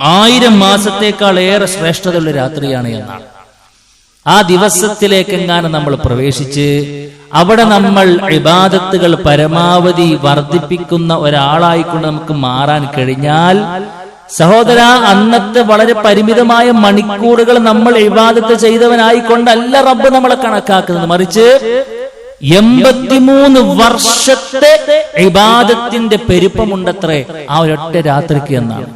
ആയിരം മാസത്തേക്കാൾ ഏറെ ശ്രേഷ്ഠതയുള്ള രാത്രിയാണ് എന്നാണ്. ആ ദിവസത്തിലേക്കെങ്ങാനും നമ്മൾ പ്രവേശിച്ച് അവിടെ നമ്മൾ ഇബാദത്തുകൾ പരമാവധി വർദ്ധിപ്പിക്കുന്ന ഒരാളായിക്കൊണ്ട് നമുക്ക് മാറാൻ കഴിഞ്ഞാൽ സഹോദര അന്നത്തെ വളരെ പരിമിതമായ മണിക്കൂറുകൾ നമ്മൾ ഇബാദത്ത് ചെയ്തവനായിക്കൊണ്ടല്ല റബ്ബ് നമ്മളെ കണക്കാക്കുന്നത്. മറിച്ച് എൺപത്തിമൂന്ന് വർഷത്തെ ഇബാദത്തിന്റെ പെരുപ്പമുണ്ടത്രേ ആ ഒരൊറ്റ രാത്രിക്ക് എന്നാണ്.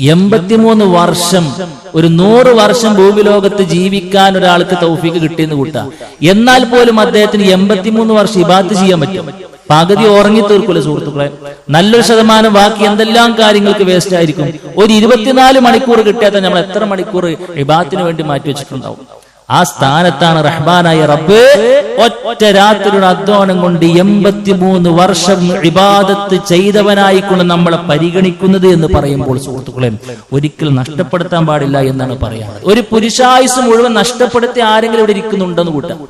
എൺപത്തിമൂന്ന് വർഷം ഒരു നൂറ് വർഷം ഭൂമിലോകത്ത് ജീവിക്കാൻ ഒരാൾക്ക് തൗഫീക്ക് കിട്ടിയെന്ന് കൂട്ടാ. എന്നാൽ പോലും അദ്ദേഹത്തിന് എൺപത്തിമൂന്ന് വർഷം ഇബാത്ത് ചെയ്യാൻ പറ്റും. പകുതി ഉറങ്ങി തീർക്കൂല സുഹൃത്തുക്കളെ. നല്ലൊരു ശതമാനം ബാക്കി എന്തെല്ലാം കാര്യങ്ങൾക്ക് വേസ്റ്റ് ആയിരിക്കും. ഒരു ഇരുപത്തിനാല് മണിക്കൂർ കിട്ടിയാൽ നമ്മൾ എത്ര മണിക്കൂർ ഇബാത്തിന് വേണ്ടി മാറ്റി വെച്ചിട്ടുണ്ടാവും. ആ സ്ഥാനത്താണ് റഹ്മാനായ റബ്ബ്. ഒറ്റ രാത്രിയുടെ അധ്വാനം കൊണ്ട് എൺപത്തിമൂന്ന് വർഷം ഇബാദത്ത് ചെയ്തവനായിക്കൊണ്ട് നമ്മളെ പരിഗണിക്കുന്നത് എന്ന് പറയുമ്പോൾ സുഹൃത്തുക്കളെ ഒരിക്കലും നഷ്ടപ്പെടുത്താൻ പാടില്ല എന്നാണ് പറയാറ്. ഒരു പുരുഷായുസ് മുഴുവൻ നഷ്ടപ്പെടുത്തി ആരെങ്കിലും ഇവിടെ ഇരിക്കുന്നുണ്ടെന്ന് കൂട്ടാം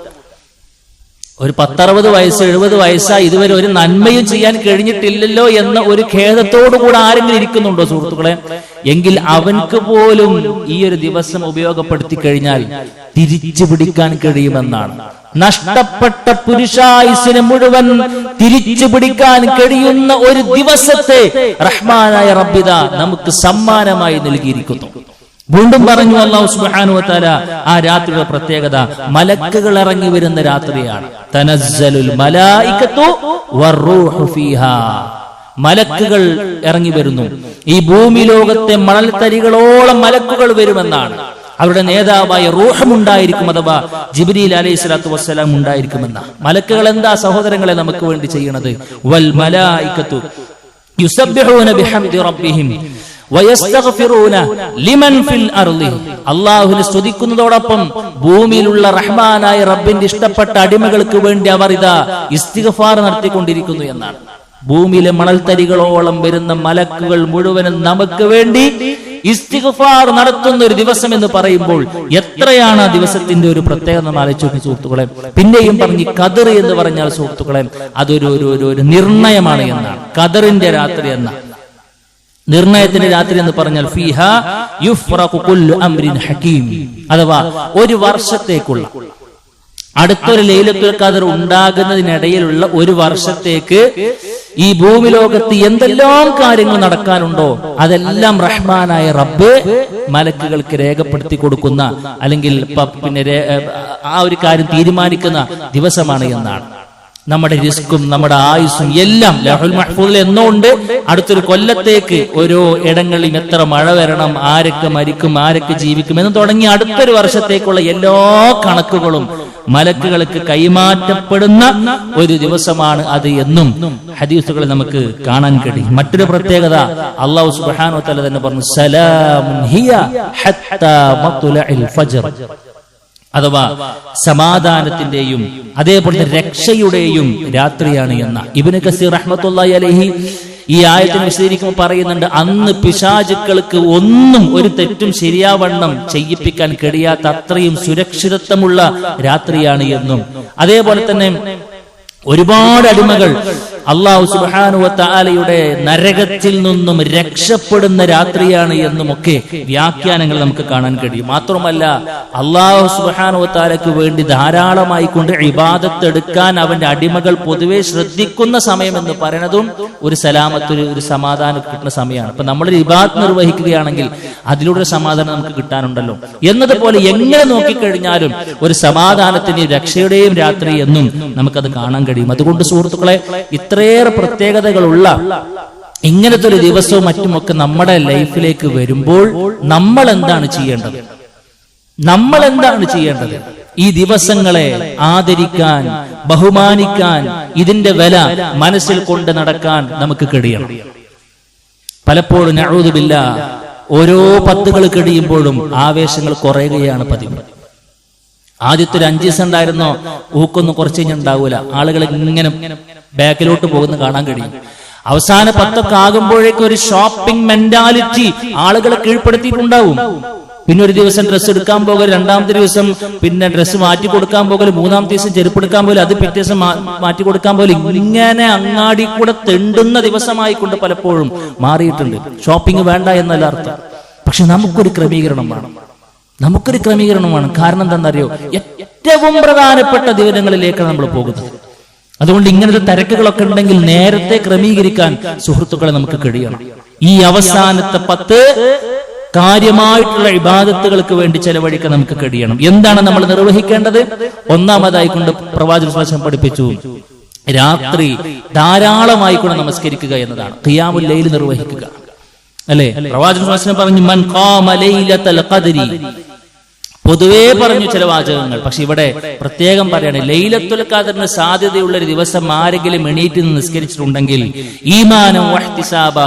ഒരു പത്തറുപത് വയസ്സ് എഴുപത് വയസ്സായി ഇതുവരെ ഒരു നന്മയും ചെയ്യാൻ കഴിഞ്ഞിട്ടില്ലല്ലോ എന്ന ഒരു ഖേദത്തോടു കൂടെ ആരെങ്കിലും ഇരിക്കുന്നുണ്ടോ സുഹൃത്തുക്കളെ? എങ്കിൽ അവൻക്ക് പോലും ഈ ഒരു ദിവസം ഉപയോഗപ്പെടുത്തി കഴിഞ്ഞാൽ തിരിച്ചു പിടിക്കാൻ കഴിയുമെന്നാണ്. നഷ്ടപ്പെട്ട പുരുഷായുസിനെ മുഴുവൻ തിരിച്ചു പിടിക്കാൻ കഴിയുന്ന ഒരു ദിവസത്തെ റഹ്മാനായ റബ്ബിത നമുക്ക് സമ്മാനമായി നൽകിയിരിക്കുന്നു. വീണ്ടും പറഞ്ഞു അള്ളാഹു സുബ്ഹാനഹു വതആല ആ രാത്രിയുടെ പ്രത്യേകത മലക്കുകൾ ഇറങ്ങി വരുന്ന രാത്രിയാണ്. തനസ്സലുൽ മലക്കുകൾ ഇറങ്ങി വരുന്നു. ഈ ഭൂമി ലോകത്തെ മണൽത്തരികളോളം മലക്കുകൾ വരുമെന്നാണ്. അവരുടെ നേതാവായ റൂഹമുണ്ടായിരിക്കും അഥവാ ജിബ്രീൽ അലൈഹി സ്വലാത്തു വസ്സലാം ഉണ്ടായിരിക്കുമെന്ന. മലക്കുകൾ എന്താ സഹോദരങ്ങളെ നമുക്ക് വേണ്ടി ചെയ്യണത്? വൽ മലായിക്കത്തു യുസബ്ബിഹൂന ബിഹംദി റബ്ബിഹിം. അള്ളാഹുവിനെ സ്തുതിക്കുന്നതോടൊപ്പം ഭൂമിയിലുള്ള റഹ്മാനായ റബ്ബിന്റെ ഇഷ്ടപ്പെട്ട അടിമകൾക്ക് വേണ്ടി അവർ ഇതാ ഇസ്തിഗ്ഫാർ നടത്തിക്കൊണ്ടിരിക്കുന്നു എന്നാണ്. ഭൂമിയിലെ മണൽത്തരികളോളം വരുന്ന മലക്കുകൾ മുഴുവനും നമുക്ക് വേണ്ടി ഇസ്തിഗ്ഫാർ നടത്തുന്ന ഒരു ദിവസം എന്ന് പറയുമ്പോൾ എത്രയാണ് ആ ദിവസത്തിന്റെ ഒരു പ്രത്യേകത ആലോചിച്ച് സുഹൃത്തുക്കളെ. പിന്നെയും പറഞ്ഞ് കതിർ എന്ന് പറഞ്ഞാൽ സുഹൃത്തുക്കളെ അതൊരു ഒരു ഒരു നിർണയമാണ് എന്നാണ്. കതിറിന്റെ രാത്രി എന്നാണ്. നിർണയത്തിന്റെ രാത്രി എന്ന് പറഞ്ഞാൽ ഫിഹ അംരിൻ ഹകീം. അഥവാ ഒരു വർഷത്തേക്കുള്ള. അടുത്തൊരു ലൈലത്തുൽ ഖദർ ഉണ്ടാകുന്നതിനിടയിലുള്ള ഒരു വർഷത്തേക്ക് ഈ ഭൂമി ലോകത്ത് എന്തെല്ലാം കാര്യങ്ങൾ നടക്കാനുണ്ടോ അതെല്ലാം റഹ്മാനായ റബ്ബ് മലക്കുകൾക്ക് രേഖപ്പെടുത്തി കൊടുക്കുന്ന അല്ലെങ്കിൽ പിന്നെ ആ ഒരു കാര്യം തീരുമാനിക്കുന്ന ദിവസമാണ് എന്നാണ്. നമ്മുടെ റിസ്ക്കും നമ്മുടെ ആയുസ്സും എല്ലാം ലഹുൽ മഹ്ഫൂദിൽ എന്നുകൊണ്ട് അടുത്തൊരു കൊല്ലത്തേക്ക് ഓരോ ഇടങ്ങളിലും എത്ര മഴ വരണം ആരൊക്കെ മരിക്കും ആരൊക്കെ ജീവിക്കും എന്ന് തുടങ്ങി അടുത്തൊരു വർഷത്തേക്കുള്ള എല്ലാ കണക്കുകളും മലക്കുകൾക്ക് കൈമാറ്റപ്പെടുന്ന ഒരു ദിവസമാണ് അത് എന്നും ഹദീസുകൾ നമുക്ക് കാണാൻ കഴിയും. മറ്റൊരു പ്രത്യേകത അള്ളാഹു സുബാനോ തല തന്നെ പറഞ്ഞു സലാമുൻ അഥവാ സമാധാനത്തിന്റെയും അതേപോലെ രക്ഷയുടെയും രാത്രിയാണ് എന്ന. ഇബിന് കസീർ റഹ്മത്തുള്ളാഹി അലഹി ഈ ആയത്തിന് വിശദീകരിക്കുമ്പോൾ പറയുന്നുണ്ട് അന്ന് പിശാചുക്കൾക്ക് ഒന്നും ഒരു തെറ്റും ശരിയാവണ്ണം ചെയ്യിപ്പിക്കാൻ കഴിയാത്ത അത്രയും സുരക്ഷിതത്വമുള്ള രാത്രിയാണ് എന്നും. അതേപോലെ തന്നെ ഒരുപാട് അടിമകൾ അള്ളാഹു സുബാനുവത്താലയുടെ നരകത്തിൽ നിന്നും രക്ഷപ്പെടുന്ന രാത്രിയാണ് എന്നുമൊക്കെ വ്യാഖ്യാനങ്ങൾ നമുക്ക് കാണാൻ കഴിയും. മാത്രമല്ല അള്ളാഹു സുബാനുവത്താലയ്ക്ക് വേണ്ടി ധാരാളമായി കൊണ്ട് ഇബാദത്ത് എടുക്കാൻ അവന്റെ അടിമകൾ പൊതുവെ ശ്രദ്ധിക്കുന്ന സമയം എന്ന് പറയുന്നതും ഒരു സലാമത്തൊരു ഒരു സമാധാനം കിട്ടുന്ന സമയമാണ്. അപ്പൊ നമ്മൾ ഇബാദത്ത് നിർവഹിക്കുകയാണെങ്കിൽ അതിലൂടെ സമാധാനം നമുക്ക് കിട്ടാനുണ്ടല്ലോ. എന്നതുപോലെ എങ്ങനെ നോക്കിക്കഴിഞ്ഞാലും ഒരു സമാധാനത്തിന്റെയും രക്ഷയുടെയും രാത്രി എന്നും നമുക്കത് കാണാൻ കഴിയും. അതുകൊണ്ട് സുഹൃത്തുക്കളെ ഇത്രയേറെ പ്രത്യേകതകളുള്ള ഇങ്ങനത്തെ ഒരു ദിവസവും മറ്റുമൊക്കെ നമ്മുടെ ലൈഫിലേക്ക് വരുമ്പോൾ നമ്മൾ എന്താണ് ചെയ്യേണ്ടത്? നമ്മൾ എന്താണ് ചെയ്യേണ്ടത്? ഈ ദിവസങ്ങളെ ആദരിക്കാൻ ബഹുമാനിക്കാൻ ഇതിന്റെ വില മനസ്സിൽ കൊണ്ട് നടക്കാൻ നമുക്ക് കഴിയണം. പലപ്പോഴും നഴുതുമില്ല ഓരോ പത്തുകൾ കഴിയുമ്പോഴും ആവേശങ്ങൾ കുറയുകയാണ് പതിവ്. ആദ്യത്തെ ഒരു അഞ്ച് ദിവസം ഉണ്ടായിരുന്നോ? ഊക്കൊന്നും കുറച്ച് കഴിഞ്ഞാൽ ഉണ്ടാവൂല. ആളുകൾ ഇങ്ങനെ ബാക്കിലോട്ട് പോകുന്ന കാണാൻ കഴിയും. അവസാന പത്തൊക്കെ ആകുമ്പോഴേക്കും ഒരു ഷോപ്പിംഗ് മെന്റാലിറ്റി ആളുകളെ കീഴ്പ്പെടുത്തിയിട്ടുണ്ടാവും. പിന്നെ ഒരു ദിവസം ഡ്രസ്സ് എടുക്കാൻ പോകൽ രണ്ടാമത്തെ ദിവസം പിന്നെ ഡ്രസ്സ് മാറ്റി കൊടുക്കാൻ പോകൽ മൂന്നാമത്തെ ദിവസം ചെരുപ്പെടുക്കാൻ പോലും അത് പിറ്റേ ദിവസം മാറ്റി കൊടുക്കാൻ പോലും ഇങ്ങനെ അങ്ങാടി കൂടെ തെണ്ടുന്ന ദിവസമായി കൊണ്ട് പലപ്പോഴും മാറിയിട്ടുണ്ട്. ഷോപ്പിംഗ് വേണ്ട എന്നല്ല അർത്ഥം. പക്ഷെ നമുക്കൊരു ക്രമീകരണം വേണം. നമുക്കൊരു ക്രമീകരണം വേണം. കാരണം എന്താണെന്നറിയോ? ഏറ്റവും പ്രധാനപ്പെട്ട ദിവസങ്ങളിലേക്കാണ് നമ്മൾ പോകുന്നത്. അതുകൊണ്ട് ഇങ്ങനത്തെ തിരക്കുകളൊക്കെ ഉണ്ടെങ്കിൽ നേരത്തെ ക്രമീകരിക്കാൻ സുഹൃത്തുക്കളെ നമുക്ക് കഴിയണം. ഈ അവസാനത്തെ പത്ത് കാര്യമായിട്ടുള്ള ഇബാദത്തുകൾക്ക് വേണ്ടി ചെലവഴിക്കാൻ നമുക്ക് കഴിയണം. എന്താണ് നമ്മൾ നിർവഹിക്കേണ്ടത്? ഒന്നാമതായി കൊണ്ട് പ്രവാചക ശ്വാസം പഠിപ്പിച്ചു. രാത്രി ധാരാളമായി കൊണ്ട് നമസ്കരിക്കുക എന്നതാണ്. ഖിയാമുൽ ലൈൽ നിർവഹിക്കുക. അല്ലെ? പ്രവാചക ശ്വാസം പറഞ്ഞു മൻ ഖാമ ലൈലത്തൽ ഖദ്രി. പൊതുവേ പറഞ്ഞു ചില വാചകങ്ങൾ. പക്ഷെ ഇവിടെ പ്രത്യേകം പറയാണ് ലൈലത്തുൽ ഖാദറിന് സാധ്യതയുള്ള ഒരു ദിവസം ആരെങ്കിലും എണീറ്റ് നിസ്കരിച്ചിട്ടുണ്ടെങ്കിൽ ഈമാനം വഹ്തിസാബ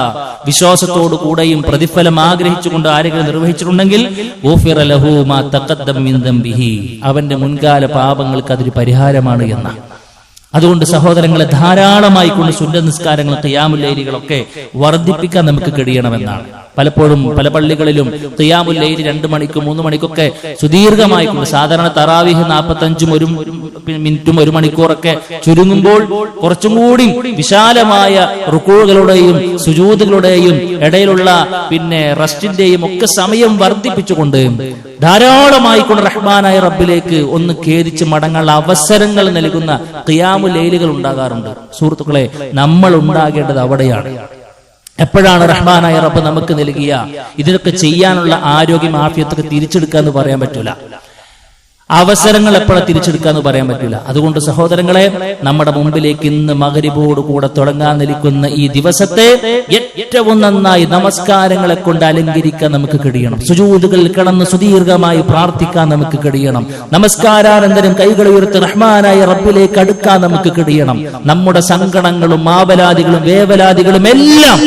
വിശ്വാസത്തോടു കൂടെയും പ്രതിഫലം ആഗ്രഹിച്ചുകൊണ്ട് ആരെങ്കിലും നിർവഹിച്ചിട്ടുണ്ടെങ്കിൽ അവന്റെ മുൻകാല പാപങ്ങൾക്ക് അതൊരു പരിഹാരമാണ് എന്ന. അതുകൊണ്ട് സഹോദരങ്ങളെ ധാരാളമായി കൊണ്ട് സുന്ന നിസ്കാരങ്ങൾ ഖിയാമുല്ലൈലികളൊക്കെ വർദ്ധിപ്പിക്കാൻ നമുക്ക് കഴിയണമെന്നാണ്. പലപ്പോഴും പല പള്ളികളിലും തിയാമുല്ലയിൽ രണ്ട് മണിക്ക് മൂന്ന് മണിക്കൊക്കെ സുദീർഘമായി സാധാരണ തറാവിഹ് നാൽപ്പത്തഞ്ചും ഒരു മിനിറ്റും ഒരു മണിക്കൂറൊക്കെ ചുരുങ്ങുമ്പോൾ കുറച്ചും കൂടി വിശാലമായ റുക്കൂകളുടെയും സുജൂതുകളുടെയും ഇടയിലുള്ള പിന്നെ റസ്റ്റിന്റെയും ഒക്കെ സമയം വർദ്ധിപ്പിച്ചുകൊണ്ട് ധാരാളമായി കൊണ്ട് റഹ്മാനായ റബ്ബിലേക്ക് ഒന്ന് ഖേദിച്ച് മടങ്ങാനുള്ള അവസരങ്ങൾ നൽകുന്ന ഖിയാമു ലൈലുകൾ ഉണ്ടാകാറുണ്ട്. സുഹൃത്തുക്കളെ നമ്മൾ ഉണ്ടാകേണ്ടത് അവിടെയാണ്. എപ്പോഴാണ് റഹ്മാനായ റബ്ബ് നമുക്ക് നൽകിയ? ഇതിനൊക്കെ ചെയ്യാനുള്ള ആരോഗ്യം ആഫിയത്തൊക്കെ തിരിച്ചെടുക്കുക എന്ന് പറയാൻ പറ്റൂല. അവസരങ്ങൾ എപ്പോഴാണ് തിരിച്ചെടുക്കാന്ന് പറയാൻ പറ്റില്ല അതുകൊണ്ട് സഹോദരങ്ങളെ നമ്മുടെ മുമ്പിലേക്ക് ഇന്ന് മകരിബോട് കൂടെ തുടങ്ങാൻ നിൽക്കുന്ന ഈ ദിവസത്തെ ഏറ്റവും നന്നായി നമസ്കാരങ്ങളെ കൊണ്ട് അലങ്കരിക്കാൻ നമുക്ക് കഴിയണം. സുജൂതുകളിൽ കിടന്ന് സുദീർഘമായി പ്രാർത്ഥിക്കാൻ നമുക്ക് കഴിയണം. നമസ്കാരാനന്തരം കൈകൾ ഉയർത്തി റഹ്മാനായ റബ്ബിലേക്ക് അടുക്കാൻ നമുക്ക് കഴിയണം. നമ്മുടെ സങ്കടങ്ങളും മാവലാദികളും വേവലാദികളും എല്ലാം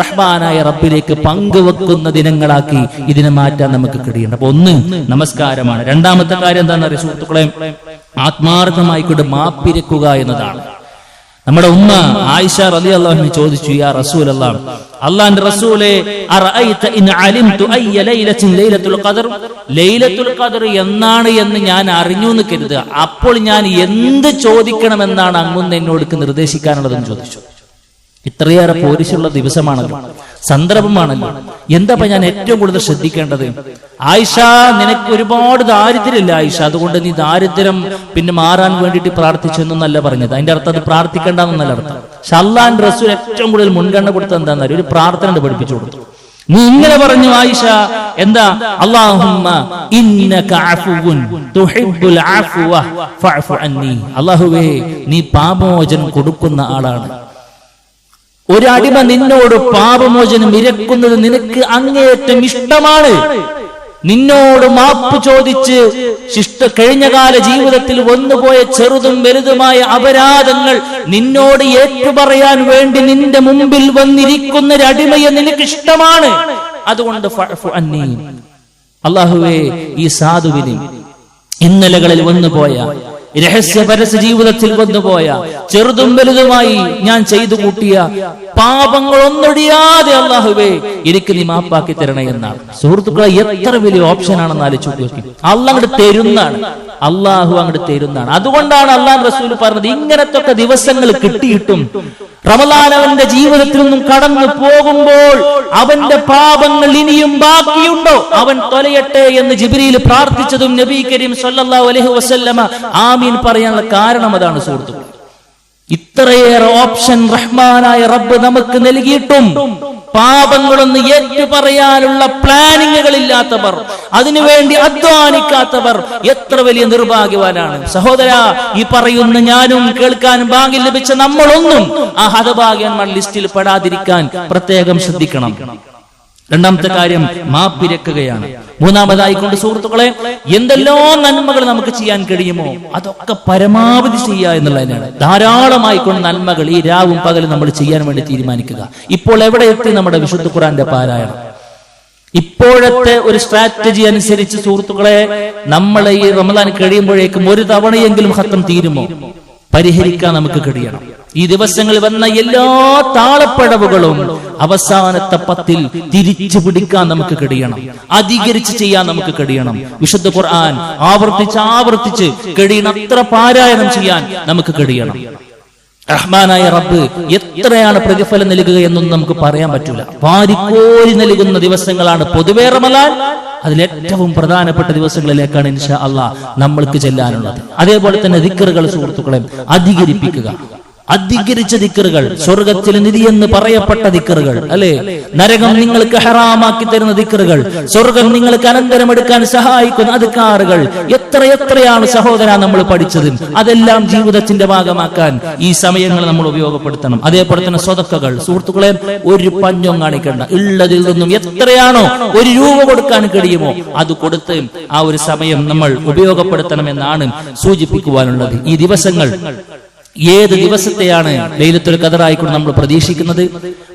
റഹ്മാനായ റബ്ബിലേക്ക് പങ്കുവെക്കുന്ന ദിനങ്ങളാക്കി ഇതിനെ മാറ്റാൻ നമുക്ക് കഴിയണം. അപ്പൊ ഒന്ന് നമസ്കാരമാണ്. രണ്ടാമത്തെ കാര്യം അറിയാം സുഹൃത്തുക്കളെ? ആത്മാർത്ഥമായി കൊണ്ട് മാപ്പിരക്കുക എന്നതാണ്. നമ്മുടെ ഉമ്മ ആയിഷ റലി അള്ളാഹു ചോദിച്ചു യാ റസൂൽ അള്ളാഹ് അള്ളാന്റെ റസൂലെ ലൈലത്തുൽ ഖദർ? എന്നാണ് എന്ന് ഞാൻ അറിഞ്ഞു എന്ന് കരുതുക. അപ്പോൾ ഞാൻ എന്ത് ചോദിക്കണമെന്നാണ് അങ്ങുന്ന് എന്നോട് നിർദ്ദേശിക്കാനുള്ളതെന്ന് ചോദിച്ചു. ഇത്രയേറെ പോരിശുള്ള ദിവസമാണല്ലോ. സന്ദർഭമാണല്ലോ. എന്താപ്പ ഞാൻ ഏറ്റവും കൂടുതൽ ശ്രദ്ധിക്കേണ്ടത്? ആയിഷ നിനക്ക് ഒരുപാട് ദാരിദ്ര്യമില്ല ആയിഷ? അതുകൊണ്ട് നീ ദാരിദ്ര്യം പിന്നെ മാറാൻ വേണ്ടിയിട്ട് പ്രാർത്ഥിച്ചെന്നല്ല പറഞ്ഞത്. അതിന്റെ അർത്ഥം അത് പ്രാർത്ഥിക്കേണ്ടെന്നല്ല അർത്ഥം. ഷല്ലാൻ റസൂൽ ഏറ്റവും കൂടുതൽ മുൻഗണന കൊടുത്തത് എന്താണെന്ന് ഒരു പ്രാർത്ഥന പഠിപ്പിച്ചു കൊടുത്തു. നീ ഇങ്ങനെ പറഞ്ഞു ആയിഷ എന്താ? അന്നി. അല്ലാഹുവേ നീ പാപമോചനം കൊടുക്കുന്ന ആളാണ്. ഒരു അടിമ നിന്നോട് പാപമോചനം ഇരക്കുന്നത് നിനക്ക് അങ്ങേയറ്റം ഇഷ്ടമാണ് നിന്നോട് മാപ്പ് ചോദിച്ച് ശിഷ്ട കഴിഞ്ഞകാല ജീവിതത്തിൽ വന്നുപോയ ചെറുതും വലുതുമായ അപരാധങ്ങൾ നിന്നോട് ഏറ്റുപറയാൻ വേണ്ടി നിന്റെ മുമ്പിൽ വന്നിരിക്കുന്ന ഒരു അടിമയെ നിനക്ക് ഇഷ്ടമാണ് അതുകൊണ്ട്. അള്ളാഹുവേ ഈ സാധുവിന് ഇന്നലകളിൽ വന്നുപോയ രഹസ്യ പരസ്യ ജീവിതത്തിൽ വന്നുപോയ ചെറുതും വലുതുമായി ഞാൻ ചെയ്തു കൂട്ടിയ പാപങ്ങൾ ഒന്നൊടിയാതെ അള്ളാഹുവേ എനിക്ക് നീ മാപ്പാക്കി തരണേ എന്നാണ്. സുഹൃത്തുക്കളെ എത്ര വലിയ ഓപ്ഷൻ ആണെന്ന് ആലോചിച്ചു അള്ളാഹ് തരുന്നതാണ്. അള്ളാഹു അങ്ങോട്ട് തരുന്നതാണ്. അതുകൊണ്ടാണ് അള്ളാഹ് റസൂൽ പറഞ്ഞത് ഇങ്ങനത്തെ ദിവസങ്ങൾ കിട്ടിയിട്ടും റമലാൻ അവന്റെ ജീവിതത്തിൽ നിന്നും കടന്നു പോകുമ്പോൾ അവന്റെ പാപങ്ങൾ ഇനിയും ബാക്കിയുണ്ടോ? അവൻ തൊലയട്ടെ എന്ന് ജിബിരിയിൽ പ്രാർത്ഥിച്ചതും നബി കരീം സല്ലല്ലാഹു അലൈഹി വസല്ലമ ആമീൻ പറയാനുള്ള കാരണം അതാണ് സുഹൃത്തുക്കൾ ഇത്രയേറെ ഓപ്ഷൻ റഹ്മാനായ റബ്ബ് നമുക്ക് നൽകിയിട്ടും പാപങ്ങളൊന്ന് ഏറ്റുപറയാനുള്ള പ്ലാനിങ്ങുകൾ ഇല്ലാത്തവർ അതിനുവേണ്ടി അധ്വാനിക്കാത്തവർ എത്ര വലിയ നിർഭാഗ്യവാനാണ്. സഹോദര ഈ പറയുന്ന ഞാനും കേൾക്കാൻ ഭാഗ്യം ലഭിച്ച നമ്മളൊന്നും ആ ഹതഭാഗ്യന്മാർ ലിസ്റ്റിൽ പെടാതിരിക്കാൻ പ്രത്യേകം ശ്രദ്ധിക്കണം. രണ്ടാമത്തെ കാര്യം മാപ്പിരക്കുകയാണ്. മൂന്നാമതായി കൊണ്ട് സുഹൃത്തുക്കളെ എന്തെല്ലാം നന്മകൾ നമുക്ക് ചെയ്യാൻ കഴിയുമോ അതൊക്കെ പരമാവധി ചെയ്യുക എന്നുള്ളതിനാണ്. ധാരാളമായി കൊണ്ട് നന്മകൾ ഈ രാവും പകലും നമ്മൾ ചെയ്യാൻ വേണ്ടി തീരുമാനിക്കുക. ഇപ്പോൾ എവിടെ എത്തി നമ്മുടെ വിശുദ്ധ ഖുറാന്റെ പാരായണം? ഇപ്പോഴത്തെ ഒരു സ്ട്രാറ്റജി അനുസരിച്ച് സുഹൃത്തുക്കളെ നമ്മളെ ഈ റമദാൻ കഴിയുമ്പോഴേക്കും ഒരു തവണയെങ്കിലും ഹത്തം തീരുമോ? പരിഹരിക്കാൻ നമുക്ക് കഴിയണം. ഈ ദിവസങ്ങളിൽ വന്ന എല്ലാ താളപ്പടവുകളും അവസാനത്തെ പത്തിൽ തിരിച്ചു പിടിക്കാൻ നമുക്ക് കഴിയണം. അധികരിച്ച് ചെയ്യാൻ നമുക്ക് കഴിയണം. വിശുദ്ധ ഖുർആൻ ആവർത്തിച്ച് ആവർത്തിച്ച് കഴിയണത്ര പാരായണം ചെയ്യാൻ നമുക്ക് കഴിയണം. റഹ്മാനായ റബ്ബ് എത്രയാണ് പ്രതിഫലം നൽകുക എന്നൊന്നും നമുക്ക് പറയാൻ പറ്റൂല. വാരിക്കോരി നൽകുന്ന ദിവസങ്ങളാണ് പൊതുവേ റമലാൻ അതിലേറ്റവും പ്രധാനപ്പെട്ട ദിവസങ്ങളിലേക്കാണ് ഇൻഷാ അള്ളാ നമ്മൾക്ക് ചെല്ലാനുള്ളത്. അതേപോലെ തന്നെ ദിക്കറുകൾ സുഹൃത്തുക്കളെ അധികരിപ്പിക്കുക. അധികരിച്ച ദിക്കറുകൾ സ്വർഗത്തിലെ നിധി എന്ന് പറയപ്പെട്ട ദിക്കറുകൾ അല്ലെ? നരകം നിങ്ങൾക്ക് ഹറാമാക്കി തരുന്ന ദിക്കറുകൾ സ്വർഗം നിങ്ങൾക്ക് അനന്തരം എടുക്കാൻ സഹായിക്കുന്ന അധികാറുകൾ. എത്ര എത്രയാണ് സഹോദര നമ്മൾ പഠിച്ചത്? അതെല്ലാം ജീവിതത്തിന്റെ ഭാഗമാക്കാൻ ഈ സമയങ്ങൾ നമ്മൾ ഉപയോഗപ്പെടുത്തണം. അതേപോലെ തന്നെ സ്വതക്കകൾ. സുഹൃത്തുക്കളെ ഒരു പഞ്ഞം കാണിക്കേണ്ട. ഉള്ളതിൽ നിന്നും എത്രയാണോ ഒരു രൂപ കൊടുക്കാൻ കഴിയുമോ അത് കൊടുത്ത് ആ ഒരു സമയം നമ്മൾ ഉപയോഗപ്പെടുത്തണം എന്നാണ് സൂചിപ്പിക്കുവാനുള്ളത്. ഈ ദിവസങ്ങൾ ഏത് ദിവസത്തെയാണ് ലൈലത്തുൽ ഖദറായിക്കൊണ്ട് നമ്മൾ പ്രതീക്ഷിക്കുന്നത്?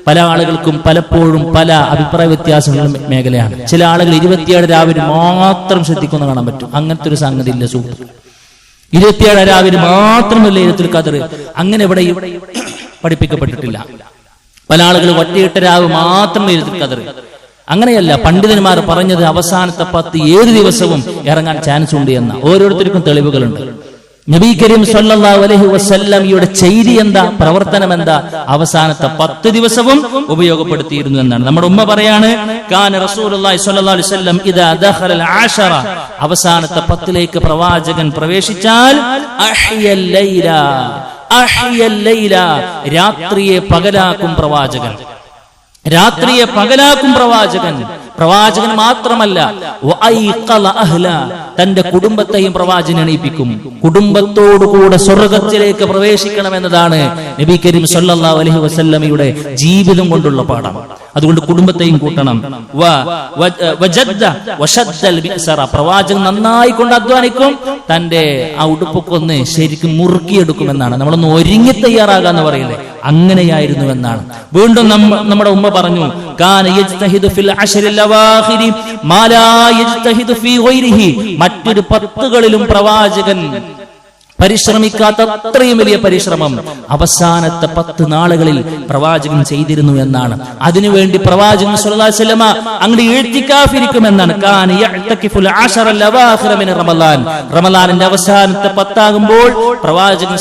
പല ആളുകൾക്കും പലപ്പോഴും പല അഭിപ്രായ വ്യത്യാസങ്ങളും മേഖലയാണ്. ചില ആളുകൾ ഇരുപത്തിയേഴ് രാവിലെ മാത്രം ശ്രദ്ധിക്കുന്ന കാണാൻ പറ്റും. അങ്ങനത്തെ ഒരു സംഗതി ഇല്ല സൂപ്പർ ഇരുപത്തിയേഴ് രാവിലെ മാത്രം ലൈലത്തുൽ ഖദർ അങ്ങനെ ഇവിടെ പഠിപ്പിക്കപ്പെട്ടിട്ടില്ല. പല ആളുകൾ ഒറ്റയിട്ട രാവ് മാത്രം ലൈലത്തുൽ ഖദർ. അങ്ങനെയല്ല പണ്ഡിതന്മാർ പറഞ്ഞത് അവസാനത്തെ പത്ത് ഏത് ദിവസവും ഇറങ്ങാൻ ചാൻസ് ഉണ്ട് എന്ന. ഓരോരുത്തർക്കും തെളിവുകളുണ്ട്. നബി കരീം സല്ലല്ലാഹു അലൈഹി വസല്ലമയുടെ ചെയ്തി എന്താ? പ്രവർത്തനം എന്താ? അവസാനത്തെ പത്ത് ദിവസവും ഉപയോഗപ്പെടുത്തിയിരുന്നു എന്നാണ്. നമ്മുടെ ഉമ്മ പറയാണ് അവസാനത്തെ പത്തിലേക്ക് പ്രവാചകൻ പ്രവേശിച്ചാൽ രാത്രിയെ പകലാക്കും പ്രവാചകൻ. രാത്രിയെ പകലാക്കും പ്രവാചകൻ. പ്രവാചകൻ മാത്രമല്ല. തന്റെ കുടുംബത്തെയും പ്രവാചകൻ എണീപ്പിക്കും കുടുംബത്തോടുകൂടെ സ്വർഗത്തിലേക്ക് പ്രവേശിക്കണമെന്നതാണ് നബി കരീം സല്ലല്ലാഹു അലൈഹി വസല്ലമയുടെ ജീവിതം കൊണ്ടുള്ള പാഠം അതുകൊണ്ട് കുടുംബത്തെയും കൂട്ടണം. പ്രവാചകൻ നന്നായി കൊണ്ട് അധ്വാനിക്കും. തന്റെ ആ ഉടുപ്പൊക്കെ ഒന്ന് ശരിക്കും മുറുക്കിയെടുക്കുമെന്നാണ്. നമ്മളൊന്ന് ഒരുങ്ങി തയ്യാറാകാന്ന് പറയുന്നത് അങ്ങനെയായിരുന്നു എന്നാണ്. വീണ്ടും നമ്മ- നമ്മുടെ ഉമ്മ പറഞ്ഞു മറ്റൊരു പത്തുകളിലും പ്രവാചകൻ പരിശ്രമിക്കാത്ത അത്രയും വലിയ പരിശ്രമം അവസാനത്തെ പത്ത് നാളുകളിൽ പ്രവാചകൻ ചെയ്തിരുന്നു എന്നാണ്. അതിനുവേണ്ടി പ്രവാചകൻ വസല്ലമ അങ്ങോട്ട് എഴുത്തിക്കാഫിരിക്കുമെന്നാണ് റമളാനിന്റെ അവസാനത്തെ പത്താകുമ്പോൾ പ്രവാചകൻ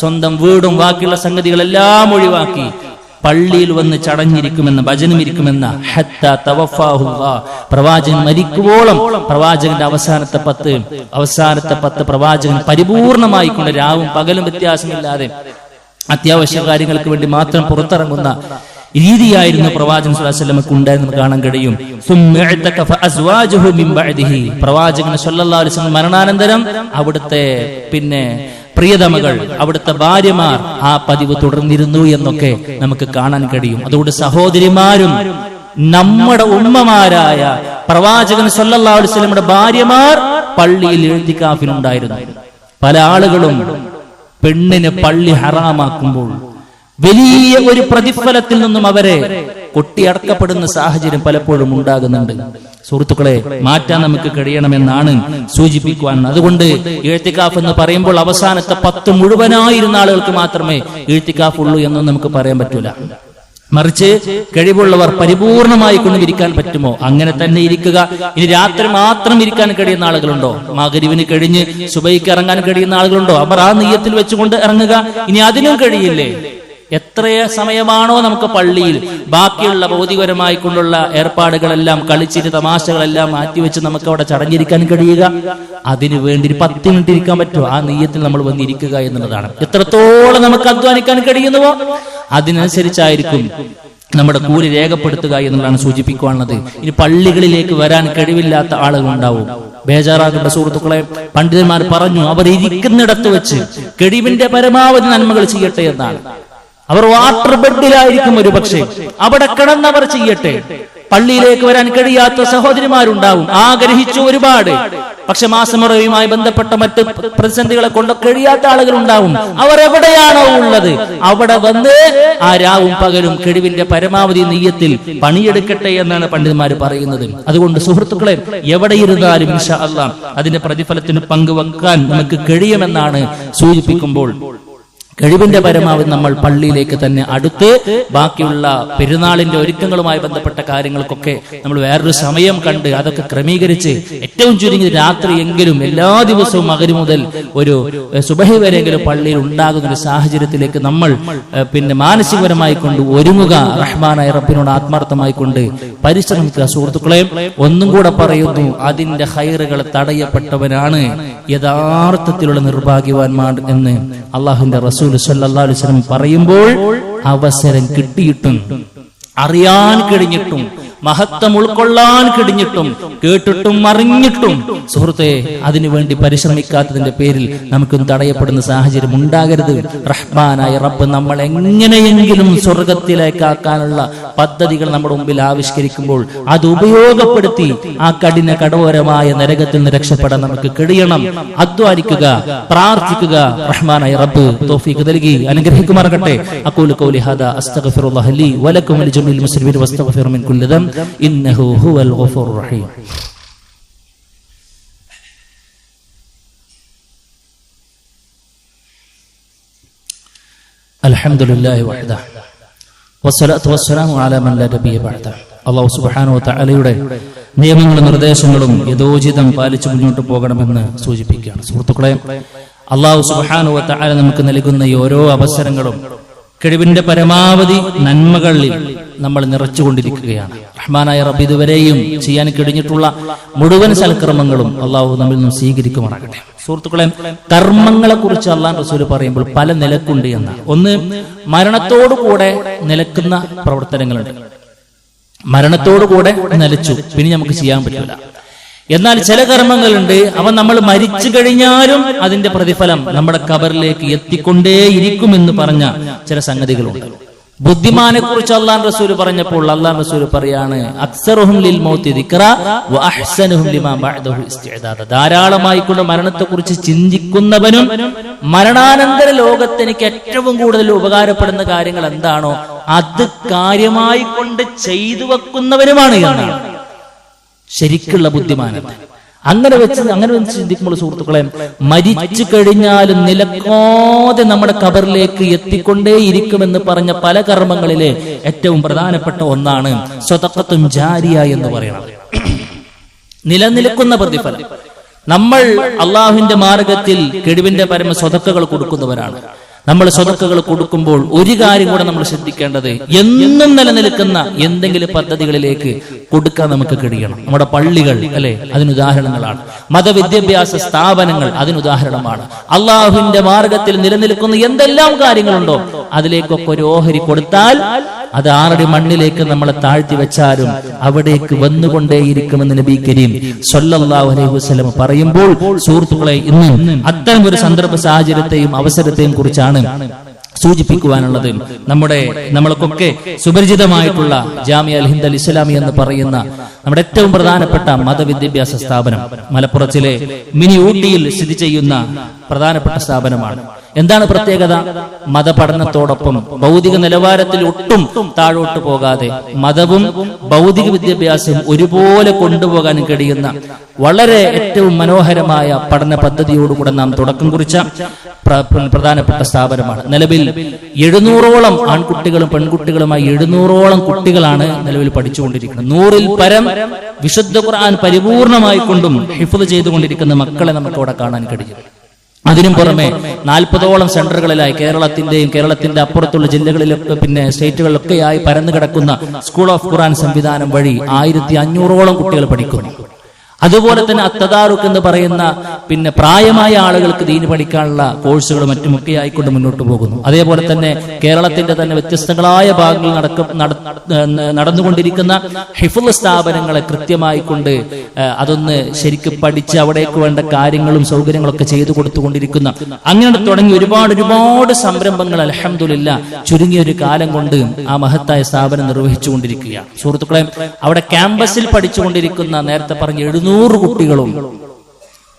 സ്വന്തം വീടും ബാക്കിയുള്ള സംഗതികളെല്ലാം ഒഴിവാക്കി. പള്ളിയിൽ വന്ന് ചടഞ്ഞിരിക്കുമെന്ന് ഭജനമിരിക്കുമെന്ന്. പ്രവാചകൻ മരിക്കുവോളം പ്രവാചകന്റെ അവസാനത്തെ പത്ത് അവസാനത്തെ പത്ത് പ്രവാചകൻ പരിപൂർണമായി കൊണ്ട് രാവും പകലും വ്യത്യാസമില്ലാതെ അത്യാവശ്യ കാര്യങ്ങൾക്ക് വേണ്ടി മാത്രം പുറത്തിറങ്ങുന്ന രീതിയായിരുന്നു പ്രവാചകൻ സുല്ലാസ്ലമക്ക് ഉണ്ടായിരുന്നു കാണാൻ കഴിയും. പ്രവാചകൻ വസല്ലം മരണാനന്തരം അവിടുത്തെ പിന്നെ പ്രിയതമകൾ അവിടുത്തെ ഭാര്യമാർ ആ പതിവ് തുടർന്നിരുന്നു എന്നൊക്കെ നമുക്ക് കാണാൻ കഴിയും. അതുകൊണ്ട് സഹോദരിമാരും നമ്മുടെ ഉമ്മമാരായ പ്രവാചകൻ സല്ലല്ലാഹു അലൈഹി ഭാര്യമാർ പള്ളിയിൽ എഴുത്തിക്കാഫിലുണ്ടായിരുന്നു പല ആളുകളും പെണ്ണിനെ പള്ളി ഹറാമാക്കുമ്പോൾ വലിയ ഒരു പ്രതിഫലത്തിൽ നിന്നും അവരെ കൊട്ടിയടക്കപ്പെടുന്ന സാഹചര്യം പലപ്പോഴും ഉണ്ടാകുന്നുണ്ട്. സുഹൃത്തുക്കളെ മാറ്റാൻ നമുക്ക് കഴിയണമെന്നാണ് സൂചിപ്പിക്കുവാൻ. അതുകൊണ്ട് എഴുത്തിക്കാഫ് എന്ന് പറയുമ്പോൾ അവസാനത്തെ പത്ത് മുഴുവനായിരുന്ന ആളുകൾക്ക് മാത്രമേ എഴുത്തിക്കാഫ് ഉള്ളൂ എന്നും നമുക്ക് പറയാൻ പറ്റൂല. മറിച്ച് കഴിവുള്ളവർ പരിപൂർണമായി കൊണ്ടിരിക്കാൻ പറ്റുമോ? അങ്ങനെ തന്നെ ഇരിക്കുക. ഇനി രാത്രി മാത്രം ഇരിക്കാൻ കഴിയുന്ന ആളുകളുണ്ടോ? മകരിവിന് കഴിഞ്ഞ് സുബൈക്ക് ഇറങ്ങാൻ കഴിയുന്ന ആളുകളുണ്ടോ? അവർ ആ നെയ്യത്തിൽ വെച്ചുകൊണ്ട് ഇറങ്ങുക. ഇനി അതിനും കഴിയില്ലേ? എത്ര സമയമാണോ നമുക്ക് പള്ളിയിൽ ബാക്കിയുള്ള ഭൗതികപരമായി കൊണ്ടുള്ള ഏർപ്പാടുകളെല്ലാം കളിച്ചിട്ട് തമാശകളെല്ലാം മാറ്റിവെച്ച് നമുക്ക് അവിടെ ചടഞ്ഞിരിക്കാൻ കഴിയുക? അതിനു വേണ്ടി പത്ത് മിനിറ്റ് ഇരിക്കാൻ പറ്റുമോ? ആ നെയ്യത്തിൽ നമ്മൾ വന്നിരിക്കുക എന്നുള്ളതാണ്. എത്രത്തോളം നമുക്ക് അധ്വാനിക്കാൻ കഴിയുന്നുവോ അതിനനുസരിച്ചായിരിക്കും നമ്മുടെ കൂലി രേഖപ്പെടുത്തുക എന്നുള്ളതാണ് സൂചിപ്പിക്കുവാനുള്ളത് ഇനി പള്ളികളിലേക്ക് വരാൻ കഴിവില്ലാത്ത ആളുകൾ ഉണ്ടാവും ബേജാറാകേണ്ട സുഹൃത്തുക്കളെ പണ്ഡിതന്മാർ പറഞ്ഞു അവർ ഇരിക്കുന്നിടത്ത് വെച്ച് കഴിവിന്റെ പരമാവധി നന്മകൾ ചെയ്യട്ടെ എന്നാണ്. അവർ വാട്ടർ ബെഡിലായിരിക്കും ഒരു പക്ഷേ. അവിടെ കിടന്നവർ ചെയ്യട്ടെ. പള്ളിയിലേക്ക് വരാൻ കഴിയാത്ത സഹോദരിമാരുണ്ടാവും. ആഗ്രഹിച്ചു ഒരുപാട്. പക്ഷെ മാസമുറയുമായി ബന്ധപ്പെട്ട മറ്റ് പ്രതിസന്ധികളെ കൊണ്ട് കഴിയാത്ത ആളുകൾ ഉണ്ടാവും അവർ എവിടെയാണോ ഉള്ളത്? അവിടെ വന്ന് ആ രാവും പകലും കഴിവിന്റെ പരമാവധി നെയ്യത്തിൽ പണിയെടുക്കട്ടെ എന്നാണ് പണ്ഡിതന്മാർ പറയുന്നത്. അതുകൊണ്ട് സുഹൃത്തുക്കളെ എവിടെ ഇരുന്നാലും അതിന്റെ പ്രതിഫലത്തിന് പങ്കുവെക്കാൻ നമുക്ക് കഴിയുമെന്നാണ് സൂചിപ്പിക്കുമ്പോൾ കഴിവിന്റെ പരമാവധി നമ്മൾ പള്ളിയിലേക്ക് തന്നെ അടുത്ത് ബാക്കിയുള്ള പെരുന്നാളിന്റെ ഒരുക്കങ്ങളുമായി ബന്ധപ്പെട്ട കാര്യങ്ങൾക്കൊക്കെ നമ്മൾ വേറൊരു സമയം കണ്ട് അതൊക്കെ ക്രമീകരിച്ച് ഏറ്റവും ചുരുങ്ങി രാത്രിയെങ്കിലും എല്ലാ ദിവസവും മകരി മുതൽ ഒരു സുബഹി വരെയെങ്കിലും പള്ളിയിൽ ഉണ്ടാകുന്ന ഒരു സാഹചര്യത്തിലേക്ക് നമ്മൾ പിന്നെ മാനസികപരമായി കൊണ്ട് ഒരുങ്ങുക. റഹ്മാനായ റബ്ബിനോട് ആത്മാർത്ഥമായി കൊണ്ട് പരിശ്രമിക്കുക. സുഹൃത്തുക്കളെ ഒന്നും കൂടെ പറയുന്നു അതിന്റെ ഹൈറുകൾ തടയപ്പെട്ടവനാണ് യഥാർത്ഥത്തിലുള്ള നിർഭാഗ്യവാന്മാർ എന്ന് അള്ളാഹുന്റെ റസൂൽ അലൈഹി വസല്ലം പറയുമ്പോൾ അവസരം കിട്ടിയിട്ടും അറിയാൻ കഴിഞ്ഞിട്ടും മഹത്വം ഉൾക്കൊള്ളാൻ കഴിഞ്ഞിട്ടും കേട്ടിട്ടും അറിഞ്ഞിട്ടും. സുഹൃത്തെ അതിനുവേണ്ടി പരിശ്രമിക്കാത്തതിന്റെ പേരിൽ നമുക്കൊന്നും തടയപ്പെടുന്ന സാഹചര്യം ഉണ്ടാകരുത്. റഹ്മാനായ റബ്ബ് നമ്മൾ എങ്ങനെയെങ്കിലും സ്വർഗത്തിലേക്കാക്കാനുള്ള പദ്ധതികൾ നമ്മുടെ മുമ്പിൽ ആവിഷ്കരിക്കുമ്പോൾ അത് ഉപയോഗപ്പെടുത്തി ആ കഠിന കടോരമായ നരകത്തിൽ നിന്ന് രക്ഷപ്പെടാൻ നമുക്ക് കഴിയണം. അധ്വാനിക്കുക പ്രാർത്ഥിക്കുക. റഹ്മാനായ റബ്ബ് തോഫീക്ക് നൽകി. അനുഗ്രഹിക്കുമാറാകട്ടെ. അക്കൂൽ വലക്കും വലിജമീൽ മുസ്ലിമീൻ വസ്തഗ്ഫിറു മിൻ കുല്ലി ദം ഇന്നഹു ഹുവൽ ഗഫൂറുർ റഹീം الحمد لله وحده والصلاة والسلام على من لا نبي بعده അള്ളാഹു സുബ്ഹാനഹു വതആലയുടെ നിയമങ്ങളും നിർദ്ദേശങ്ങളും യഥോചിതം പാലിച്ചു മുന്നോട്ട് പോകണമെന്ന് സൂചിപ്പിക്കുകയാണ് സുഹൃത്തുക്കളെ അള്ളാഹു സുബ്ഹാനഹു വതആല നമുക്ക് നൽകുന്ന ഈ ഓരോ അവസരങ്ങളും കഴിവിന്റെ പരമാവധി നന്മകളിൽ നമ്മൾ നിറച്ചുകൊണ്ടിരിക്കുകയാണ്. റഹ്മാനായ റബ്ബ് ഇതുവരെയും ചെയ്യാൻ കഴിഞ്ഞിട്ടുള്ള മുഴുവൻ സൽക്രമങ്ങളും അള്ളാഹു നമ്മിൽ നിന്നും സ്വീകരിക്കുമാറാകട്ടെ. സുഹൃത്തുക്കളെ കർമ്മങ്ങളെ കുറിച്ച് അള്ളാഹ് റസൂൽ പറയുമ്പോൾ പല നിലക്കുണ്ട് എന്ന് ഒന്ന് മരണത്തോടു കൂടെ നിലക്കുന്ന പ്രവർത്തനങ്ങളുണ്ട്. മരണത്തോടു കൂടെ നിലച്ചു. പിന്നെ നമുക്ക് ചെയ്യാൻ പറ്റില്ല എന്നാൽ ചില കർമ്മങ്ങളുണ്ട്. അവ നമ്മൾ മരിച്ചു കഴിഞ്ഞാലും അതിന്റെ പ്രതിഫലം നമ്മുടെ കബറിലേക്ക് എത്തിക്കൊണ്ടേയിരിക്കുമെന്ന് പറഞ്ഞ ചില സംഗതികളുണ്ട്. ബുദ്ധിമാനെ കുറിച്ച് അള്ളാൻ റസൂൽ പറഞ്ഞപ്പോൾ അള്ളാൻ റസൂൽ പറയാണ് ധാരാളമായിക്കൊണ്ട് മരണത്തെ കുറിച്ച് ചിന്തിക്കുന്നവനും മരണാനന്തര ലോകത്ത് എനിക്ക് ഏറ്റവും കൂടുതൽ ഉപകാരപ്പെടുന്ന കാര്യങ്ങൾ എന്താണോ അത് കാര്യമായി കൊണ്ട് ചെയ്തു വെക്കുന്നവനുമാണ് ശരിക്കുള്ള ബുദ്ധിമാനത അങ്ങനെ വെച്ച് അങ്ങനെ വെച്ച് ചിന്തിക്കുമ്പോൾ സുഹൃത്തുക്കളെ മരിച്ചു കഴിഞ്ഞാലും നിലക്കാതെ നമ്മുടെ കബറിലേക്ക് എത്തിക്കൊണ്ടേയിരിക്കുമെന്ന് പറഞ്ഞ പല കർമ്മങ്ങളിലെ ഏറ്റവും പ്രധാനപ്പെട്ട ഒന്നാണ് സ്വതക്കത്തും ജാരിയ എന്ന് പറയുന്നത്. നിലനിൽക്കുന്ന പ്രതിഫലം. നമ്മൾ അള്ളാഹുവിന്റെ മാർഗത്തിൽ കെടുവിന്റെ പരമ സ്വതക്കകൾ കൊടുക്കുന്നവരാണ്. നമ്മൾ സ്വതക്കുകൾ കൊടുക്കുമ്പോൾ ഒരു കാര്യം കൂടെ നമ്മൾ ശ്രദ്ധിക്കേണ്ടത് എന്നും നിലനിൽക്കുന്ന എന്തെങ്കിലും പദ്ധതികളിലേക്ക് കൊടുക്കാൻ നമുക്ക് കഴിയണം. നമ്മുടെ പള്ളികൾ അല്ലെ? അതിന് ഉദാഹരണങ്ങളാണ് മതവിദ്യാഭ്യാസ സ്ഥാപനങ്ങൾ അതിന് ഉദാഹരണമാണ് അള്ളാഹുവിന്റെ മാർഗത്തിൽ നിലനിൽക്കുന്ന എന്തെല്ലാം കാര്യങ്ങളുണ്ടോ അതിലേക്കൊക്കെ ഒരു ഓഹരി കൊടുത്താൽ അത് ആറടി മണ്ണിലേക്ക് നമ്മളെ താഴ്ത്തി വെച്ചാലും അവിടേക്ക് വന്നുകൊണ്ടേയിരിക്കുമെന്ന് നബി കരീം സല്ലല്ലാഹു അലൈഹി വസല്ലം പറയുമ്പോൾ സുഹൃത്തുക്കളെ ഇന്ന് അത്തരം ഒരു സന്ദർഭ സാഹചര്യത്തെയും അവസരത്തെയും കുറിച്ചാണ് സൂചിപ്പിക്കുവാനുള്ളത്. നമ്മുടെ നമ്മൾക്കൊക്കെ സുപരിചിതമായിട്ടുള്ള ജാമിയ അൽ ഹിന്ദ് ഇസ്ലാമി എന്ന് പറയുന്ന നമ്മുടെ ഏറ്റവും പ്രധാനപ്പെട്ട മതവിദ്യാഭ്യാസ സ്ഥാപനം മലപ്പുറത്തിലെ മിനി ഊട്ടിയിൽ സ്ഥിതി ചെയ്യുന്ന പ്രധാനപ്പെട്ട സ്ഥാപനമാണ്. എന്താണ് പ്രത്യേകത? മതപഠനത്തോടൊപ്പം ഭൗതിക നിലവാരത്തിൽ ഒട്ടും താഴോട്ട് പോകാതെ മതവും ഭൗതിക വിദ്യാഭ്യാസവും ഒരുപോലെ കൊണ്ടുപോകാൻ കഴിയുന്ന വളരെ ഏറ്റവും മനോഹരമായ പഠന പദ്ധതിയോടുകൂടെ നാം തുടക്കം കുറിച്ച പ്ര- പ്ര- പ്രധാനപ്പെട്ട സ്ഥാപനമാണ്. നിലവിൽ എഴുന്നൂറോളം ആൺകുട്ടികളും പെൺകുട്ടികളുമായി എഴുന്നൂറോളം കുട്ടികളാണ് നിലവിൽ പഠിച്ചുകൊണ്ടിരിക്കുന്നത്. നൂറിൽ പരം വിശുദ്ധ ഖുർആൻ പരിപൂർണമായി കൊണ്ടും ഹിഫ്ദ് ചെയ്തുകൊണ്ടിരിക്കുന്ന മക്കളെ നമുക്ക് അവിടെ കാണാൻ കഴിയും. അതിനും പുറമെ നാൽപ്പതോളം സെന്ററുകളിലായി കേരളത്തിന്റെയും കേരളത്തിന്റെ അപ്പുറത്തുള്ള ജില്ലകളിലൊക്കെ പിന്നെ സ്റ്റേറ്റുകളിലൊക്കെയായി പരന്നു കിടക്കുന്ന സ്കൂൾ ഓഫ് ഖുറാൻ സംവിധാനം വഴി ആയിരത്തി അഞ്ഞൂറോളം കുട്ടികൾ പഠിക്കുന്നു അതുപോലെ തന്നെ അത്തദാറുക്ക് എന്ന് പറയുന്ന പിന്നെ പ്രായമായ ആളുകൾക്ക് ദീന് പഠിക്കാനുള്ള കോഴ്സുകൾ മറ്റുമൊക്കെ ആയിക്കൊണ്ട് മുന്നോട്ട് പോകുന്നു. അതേപോലെ തന്നെ കേരളത്തിന്റെ തന്നെ വ്യത്യസ്തങ്ങളായ ഭാഗങ്ങളിൽ നടക്കും നടന്നുകൊണ്ടിരിക്കുന്ന ഹിഫുൽ സ്ഥാപനങ്ങളെ കൃത്യമായി കൊണ്ട് അതൊന്ന് ശരിക്കും പഠിച്ച് അവിടേക്ക് വേണ്ട കാര്യങ്ങളും സൗകര്യങ്ങളൊക്കെ ചെയ്തു കൊടുത്തുകൊണ്ടിരിക്കുന്ന അങ്ങനെ തുടങ്ങി ഒരുപാട് ഒരുപാട് സംരംഭങ്ങൾ അലഹമില്ല ചുരുങ്ങിയ ഒരു കാലം കൊണ്ട് ആ മഹത്തായ സ്ഥാപനം നിർവഹിച്ചുകൊണ്ടിരിക്കുകയാണ്. സുഹൃത്തുക്കളെ അവിടെ ക്യാമ്പസിൽ പഠിച്ചുകൊണ്ടിരിക്കുന്ന നേരത്തെ പറഞ്ഞ എഴുന്നൂറ് കുട്ടികളും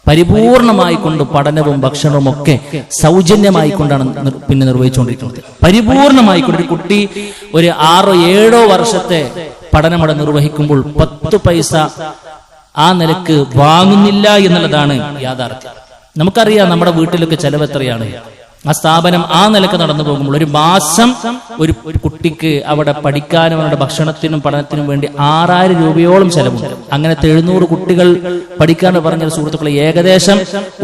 പരിപൂർണമായി കൊണ്ട് പഠനവും ഭക്ഷണവും ഒക്കെ സൗജന്യമായി കൊണ്ടാണ് പിന്നെ നിർവഹിച്ചുകൊണ്ടിരിക്കുന്നത്. പരിപൂർണമായി കൊണ്ട് ഒരു കുട്ടി ഒരു ആറോ ഏഴോ വർഷത്തെ പഠനം അവിടെ നിർവഹിക്കുമ്പോൾ പത്ത് പൈസ ആ നിലയ്ക്ക് വാങ്ങുന്നില്ല എന്നുള്ളതാണ് യാഥാർത്ഥ്യം. നമുക്കറിയാം നമ്മുടെ വീട്ടിലൊക്കെ ചെലവ് എത്രയാണ്. ആ സ്ഥാപനം ആ നിലയ്ക്ക് നടന്നു പോകുമ്പോൾ ഒരു മാസം ഒരു ഒരു കുട്ടിക്ക് അവിടെ പഠിക്കാനും അവരുടെ ഭക്ഷണത്തിനും പഠനത്തിനും വേണ്ടി ആറായിരം രൂപയോളം ചെലവുണ്ട്. അങ്ങനെ എഴുന്നൂറ് കുട്ടികൾ പഠിക്കാന്ന് പറഞ്ഞ സുഹൃത്തുക്കളെ ഏകദേശം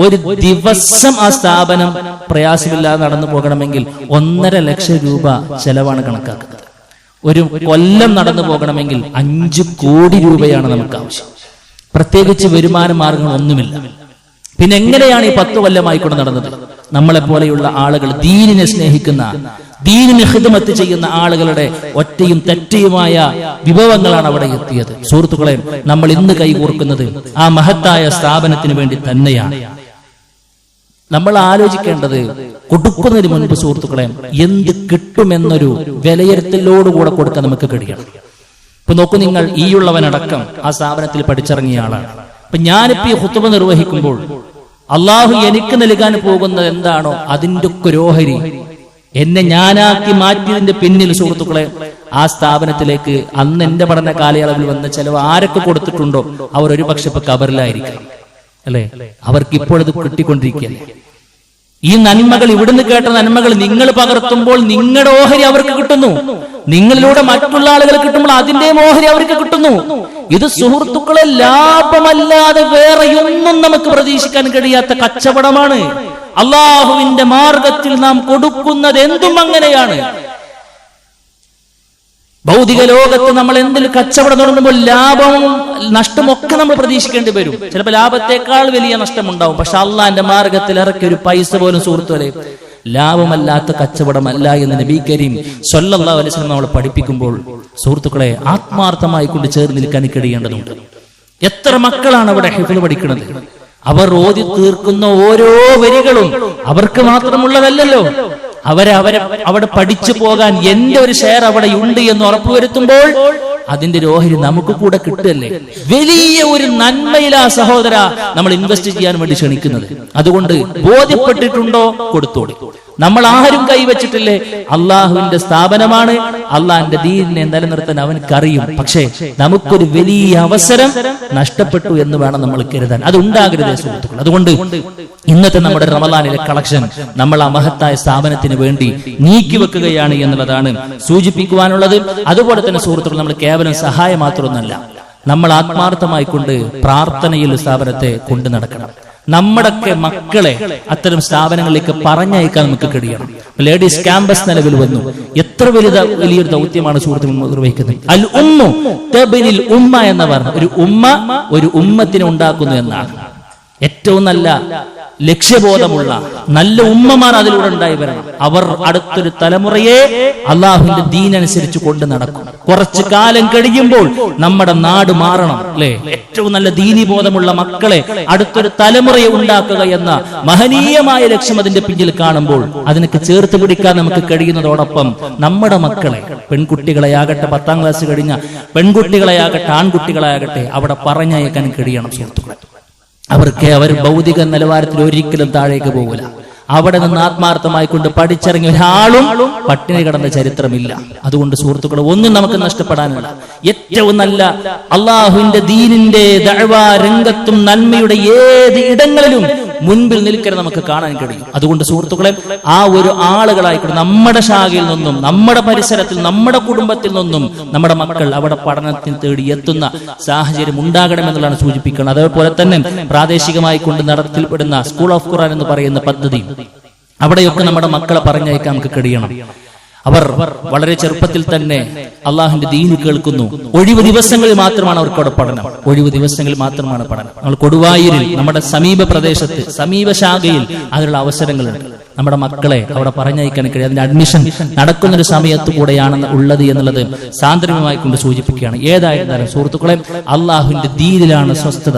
ഒരു ദിവസം ആ സ്ഥാപനം പ്രയാസമില്ലാതെ നടന്നു പോകണമെങ്കിൽ ഒന്നര ലക്ഷം രൂപ ചെലവാണ് കണക്കാക്കുന്നത്. ഒരു കൊല്ലം നടന്നു പോകണമെങ്കിൽ അഞ്ചു കോടി രൂപയാണ് നമുക്ക് ആവശ്യം. പ്രത്യേകിച്ച് വരുമാന മാർഗങ്ങൾ ഒന്നുമില്ല പിന്നെ എങ്ങനെയാണ് ഈ പത്ത് കൊല്ലമായിക്കൊണ്ട് നടന്നത്? നമ്മളെ പോലെയുള്ള ആളുകൾ ദീനിനെ സ്നേഹിക്കുന്ന ദീനിന് ഹിദമത്ത് ചെയ്യുന്ന ആളുകളുടെ ഒറ്റയും തെറ്റയുമായ വിഭവങ്ങളാണ് അവിടെ എത്തിയത്. സുഹൃത്തുക്കളെ നമ്മൾ ഇന്ന് കൈകോർക്കുന്നത് ആ മഹത്തായ സ്ഥാപനത്തിന് വേണ്ടി തന്നെയാണ്. നമ്മൾ ആലോചിക്കേണ്ടത് കൊടുക്കുന്നതിന് മുൻപ് സുഹൃത്തുക്കളെ എന്ത് കിട്ടുമെന്നൊരു വിലയിരുത്തലോടുകൂടെ കൊടുക്കാൻ നമുക്ക് കഴിയണം. ഇപ്പൊ നോക്കൂ നിങ്ങൾ ഈയുള്ളവനടക്കം ആ സ്ഥാപനത്തിൽ പഠിച്ചിറങ്ങിയ ആളാണ്. അപ്പൊ ഞാനിപ്പോ ഈ ഹുത്തുമ നിർവഹിക്കുമ്പോൾ അള്ളാഹു എനിക്ക് നൽകാൻ പോകുന്നത് എന്താണോ അതിന്റെ ഒക്കെ ഓഹരി എന്നെ ഞാനാക്കി മാറ്റിയതിന്റെ പിന്നിൽ സുഹൃത്തുക്കളെ ആ സ്ഥാപനത്തിലേക്ക് അന്ന് എന്റെ പഠന കാലയളവിൽ വന്ന ചെലവ് ആരൊക്കെ കൊടുത്തിട്ടുണ്ടോ അവർ ഒരു പക്ഷെ ഇപ്പൊ കബറിലായിരിക്കും അല്ലെ അവർക്ക് ഇപ്പോഴത് കിട്ടിക്കൊണ്ടിരിക്കുകയല്ലേ ഈ നന്മകൾ ഇവിടുന്ന് കേട്ട നന്മകൾ നിങ്ങൾ പകർത്തുമ്പോൾ നിങ്ങളുടെ ഓഹരി അവർക്ക് കിട്ടുന്നു. നിങ്ങളിലൂടെ മറ്റുള്ള ആളുകൾ കിട്ടുമ്പോൾ അതിന്റെ ഓഹരി അവർക്ക് കിട്ടുന്നു. ഇത് സുഹൃത്തുക്കളെ ലാഭമല്ലാതെ വേറെ ഒന്നും നമുക്ക് പ്രതീക്ഷിക്കാൻ കഴിയാത്ത കച്ചവടമാണ്. അള്ളാഹുവിന്റെ മാർഗത്തിൽ നാം കൊടുക്കുന്നത് എന്തും അങ്ങനെയാണ്. ഭൗതിക ലോകത്ത് നമ്മൾ എന്തിൽ കച്ചവടം തുടങ്ങുമ്പോൾ ലാഭവും നഷ്ടമൊക്കെ നമ്മൾ പ്രതീക്ഷിക്കേണ്ടി വരും. ചിലപ്പോൾ ലാഭത്തെക്കാൾ വലിയ നഷ്ടമുണ്ടാവും. പക്ഷെ അള്ളാന്റെ മാർഗത്തിൽ ഇറക്കി ഒരു പൈസ പോലും സുഹൃത്തുക്കളെ ലാഭമല്ലാത്ത കച്ചവടമല്ല എന്ന് നബി കരീം സല്ലല്ലാഹു അലൈഹി വസല്ലം നമ്മളെ പഠിപ്പിക്കുമ്പോൾ സുഹൃത്തുക്കളെ ആത്മാർത്ഥമായി കൊണ്ട് ചേർന്ന് നിൽക്കാൻ കഴിയേണ്ടതുണ്ട്. എത്ര മക്കളാണ് അവിടെ ഹിഫിൽ പഠിക്കുന്നത്? അവർ ഓതി തീർക്കുന്ന ഓരോ വരികളും അവർക്ക് മാത്രമുള്ളതല്ലല്ലോ. അവരെ അവരെ അവിടെ പഠിച്ചു പോകാൻ എന്റെ ഒരു ഷെയർ അവിടെ ഉണ്ട് എന്ന് ഉറപ്പുവരുത്തുമ്പോൾ അതിന്റെ ഓഹരി നമുക്ക് കൂടെ കിട്ടുകയല്ലേ? വലിയ ഒരു നന്മയിലാ സഹോദര നമ്മൾ ഇൻവെസ്റ്റ് ചെയ്യാൻ വേണ്ടി ക്ഷണിക്കുന്നത്. അതുകൊണ്ട് ബോധ്യപ്പെട്ടിട്ടുണ്ടോ? കൊടുത്തോളി. നമ്മൾ ആരും കൈവച്ചിട്ടില്ലേ? അള്ളാഹുവിന്റെ സ്ഥാപനമാണ്. അള്ളാഹിന്റെ ദീനിനെ നിലനിർത്താൻ അവനക്കറിയും. പക്ഷേ നമുക്കൊരു വലിയ അവസരം നഷ്ടപ്പെട്ടു എന്ന് വേണം നമ്മൾ കരുതാൻ. അത് ഉണ്ടാകരുതേ സുഹൃത്തുക്കൾ അതുകൊണ്ട് ഇന്നത്തെ നമ്മുടെ റമലാനിലെ കളക്ഷൻ നമ്മൾ ആ മഹത്തായ സ്ഥാപനത്തിന് വേണ്ടി നീക്കിവെക്കുകയാണ് എന്നുള്ളതാണ് സൂചിപ്പിക്കുവാനുള്ളത്. അതുപോലെ തന്നെ സുഹൃത്തുക്കൾ നമ്മൾ കേവലം സഹായം മാത്രമൊന്നല്ല നമ്മൾ ആത്മാർത്ഥമായി കൊണ്ട് പ്രാർത്ഥനയിൽ സ്ഥാപനത്തെ കൊണ്ടു നടക്കണം. നമ്മുടെയൊക്കെ മക്കളെ അത്തരം സ്ഥാപനങ്ങളിലേക്ക് പറഞ്ഞയക്കാൻ നമുക്ക് കഴിയണം. ലേഡീസ് ക്യാമ്പസ് നിലവിൽ വന്നു. എത്ര വലുത വലിയൊരു ദൗത്യമാണ് സുഹൃത്തുക്കൾ നിർവഹിക്കുന്നത്. അൽ ഉമ്മു തബ്നിൽ ഉമ്മ എന്ന് പറഞ്ഞ. ഒരു ഉമ്മ ഒരു ഉമ്മത്തിനെ ഉണ്ടാക്കുന്നു എന്നാണ്. ഏറ്റവും നല്ല ലക്ഷ്യബോധമുള്ള നല്ല ഉമ്മമാർ അതിലൂടെ ഉണ്ടായി വരണം. അവർ അടുത്തൊരു തലമുറയെ അള്ളാഹുവിന്റെ ദീനനുസരിച്ച് കൊണ്ട് നടക്കും. കുറച്ച് കാലം കഴിയുമ്പോൾ നമ്മുടെ നാട് മാറണം അല്ലെ? ഏറ്റവും നല്ല ദീനി ബോധമുള്ള മക്കളെ അടുത്തൊരു തലമുറയെ ഉണ്ടാക്കുക എന്ന മഹനീയമായ ലക്ഷ്യം അതിന്റെ പിന്നിൽ കാണുമ്പോൾ അതിനൊക്കെ ചേർത്ത് പിടിക്കാൻ നമുക്ക് കഴിയുന്നതോടൊപ്പം നമ്മുടെ മക്കളെ പെൺകുട്ടികളെ പെൺകുട്ടികളെയാകട്ടെ പത്താം ക്ലാസ് കഴിഞ്ഞ പെൺകുട്ടികളെ ആകട്ടെ ആൺകുട്ടികളെ ആൺകുട്ടികളെയാകട്ടെ അവിടെ പറഞ്ഞയക്കാൻ കഴിയണം സുഹൃത്തുക്കളെ. അവർക്ക് അവർ ഭൗതിക നിലവാരത്തിൽ ഒരിക്കലും താഴേക്ക് പോകില്ല. അവിടെ നിന്ന് ആത്മാർത്ഥമായി കൊണ്ട് പഠിച്ചിറങ്ങിയ ഒരാളും പട്ടിണി കിടന്ന ചരിത്രമില്ല. അതുകൊണ്ട് സുഹൃത്തുക്കളെ ഒന്നും നമുക്ക് നഷ്ടപ്പെടാനില്ല. ഏറ്റവും നല്ല അള്ളാഹുവിന്റെ ദീനിന്റെ ദഴവ രംഗത്തും നന്മയുടെ ഏത് ഇടങ്ങളിലും മുൻപിൽ നിൽക്കരുത് നമുക്ക് കാണാൻ കഴിയും. അതുകൊണ്ട് സുഹൃത്തുക്കളെ ആ ഒരു ആളുകളായിക്കൊണ്ട് നമ്മുടെ ശാഖയിൽ നിന്നും നമ്മുടെ പരിസരത്തിൽ നമ്മുടെ കുടുംബത്തിൽ നിന്നും നമ്മുടെ മക്കൾ അവിടെ പഠനത്തിന് തേടി എത്തുന്ന സാഹചര്യം ഉണ്ടാകണമെന്നുള്ളതാണ് സൂചിപ്പിക്കുന്നത്. അതേപോലെ തന്നെ പ്രാദേശികമായി കൊണ്ട് നടത്തിൽപ്പെടുന്ന സ്കൂൾ ഓഫ് ഖുറാൻ എന്ന് പറയുന്ന പദ്ധതി അവിടെയൊക്കെ നമ്മുടെ മക്കളെ പറഞ്ഞയക്കാൻ നമുക്ക് കഴിയണം. അവർ വളരെ ചെറുപ്പത്തിൽ തന്നെ അള്ളാഹിന്റെ ദീന് കേൾക്കുന്നു. ഒഴിവ് ദിവസങ്ങളിൽ മാത്രമാണ് അവർക്ക് അവിടെ പഠനം. ഒഴിവ് ദിവസങ്ങളിൽ മാത്രമാണ് പഠനം. നമ്മൾ കൊടുവായൂരിൽ നമ്മുടെ സമീപ പ്രദേശത്ത് സമീപ ശാഖയിൽ അതിനുള്ള അവസരങ്ങളുണ്ട്. നമ്മുടെ മക്കളെ അവിടെ പറഞ്ഞയക്കാൻ കഴിയും. അതിന്റെ അഡ്മിഷൻ നടക്കുന്ന ഒരു സമയത്ത് കൂടെയാണ് ഉള്ളത് എന്നുള്ളത് സാന്ദ്രമായി കൊണ്ട് സൂചിപ്പിക്കുകയാണ്. ഏതായിരുന്നാലും സുഹൃത്തുക്കളെ അള്ളാഹുവിന്റെ ദീനിലാണ് സ്വസ്ഥത.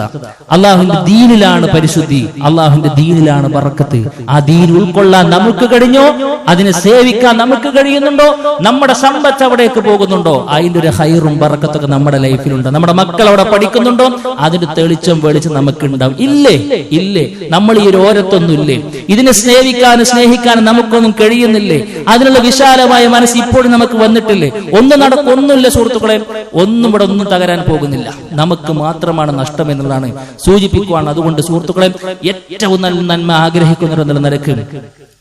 അള്ളാഹുവിന്റെ ദീനിലാണ് പരിശുദ്ധി. അള്ളാഹുവിന്റെ ദീനിലാണ് പറക്കത്ത് ആ ദീൻ ഉൾക്കൊള്ളാൻ നമുക്ക് കഴിഞ്ഞോ? അതിനെ സേവിക്കാൻ നമുക്ക് കഴിയുന്നുണ്ടോ? നമ്മുടെ സമ്പത്ത് അവിടേക്ക് പോകുന്നുണ്ടോ? അതിന്റെ ഒരു ഹൈറും പറക്കത്തൊക്കെ നമ്മുടെ ലൈഫിലുണ്ട്. നമ്മുടെ മക്കൾ അവിടെ പഠിക്കുന്നുണ്ടോ? അതിന്റെ തെളിച്ചം വെളിച്ചം നമുക്ക് ഉണ്ടാവും ഇല്ലേ? ഇല്ലേ? നമ്മൾ ഈ ഒരു ഓരത്തൊന്നും ഇല്ലേ ഇതിനെ സ്നേഹിക്കാനും സ്നേഹിക്കാനും നമുക്കൊന്നും കഴിയുന്നില്ലേ? അതിനുള്ള വിശാലമായ മനസ്സ് ഇപ്പോഴും നമുക്ക് വന്നിട്ടില്ലേ? ഒന്നും നടക്കൊന്നുമില്ല സുഹൃത്തുക്കളെ. ഒന്നും ഇവിടെ ഒന്നും തകരാൻ പോകുന്നില്ല. നമുക്ക് മാത്രമാണ് നഷ്ടം എന്നുള്ളതാണ് സൂചിപ്പിക്കുവാണ് അതുകൊണ്ട് സുഹൃത്തുക്കളെ ഏറ്റവും നല്ല നന്മ ആഗ്രഹിക്കുന്നവർ എന്നുള്ള നിലയ്ക്ക്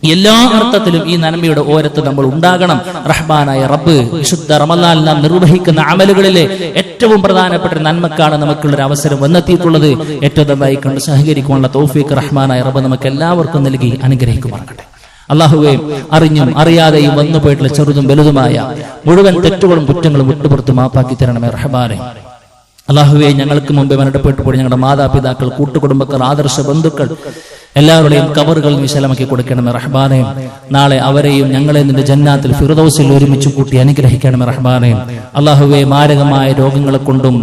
എല്ലാ അർത്ഥത്തിലും ഈ നന്മയുടെ ഓരത്ത് നമ്മൾ ഉണ്ടാകണം. റഹ്മാനായ റബ്ബ് വിശുദ്ധ റമലാൽ നാം നിർവഹിക്കുന്ന അമലുകളിലെ ഏറ്റവും പ്രധാനപ്പെട്ട നന്മക്കാണ് നമുക്കുള്ള ഒരു അവസരം വന്നെത്തിയിട്ടുള്ളത്. ഏറ്റവും നന്നായി കണ്ട് സഹകരിക്കുവാനുള്ള തൗഫീഖ് റഹ്മാനായ റബ്ബ് നമുക്ക് എല്ലാവർക്കും നൽകി അനുഗ്രഹിക്കുമാറാകട്ടെ. അള്ളാഹുവെ അറിഞ്ഞും അറിയാതെയും വന്നു പോയിട്ടുള്ള ചെറുതും വലുതുമായ മുഴുവൻ തെറ്റുകളും കുറ്റങ്ങളും വിട്ടുപുറത്ത് മാപ്പാക്കി തരണമേ റഹ്മാനെ. അള്ളാഹുവെ ഞങ്ങൾക്ക് മുമ്പേ മരണപ്പെട്ടു പോയി ഞങ്ങളുടെ മാതാപിതാക്കൾ കൂട്ടുകുടുംബക്കാർ ആദർശ ബന്ധുക്കൾ എല്ലാവരുടെയും കബറുകൾ വിശാലമാക്കി കൊടുക്കണമേ റഹ്ബാനെ നാളെ അവരെയും ഞങ്ങളെ നിന്റെ ജന്നാത്തിൽ ഫിറദൌസിൽ ഒരുമിച്ച് കൂട്ടി അനുഗ്രഹിക്കണമേ റഹ്ബാനെ അള്ളാഹുവെ മാരകമായ രോഗങ്ങളെ കൊണ്ടും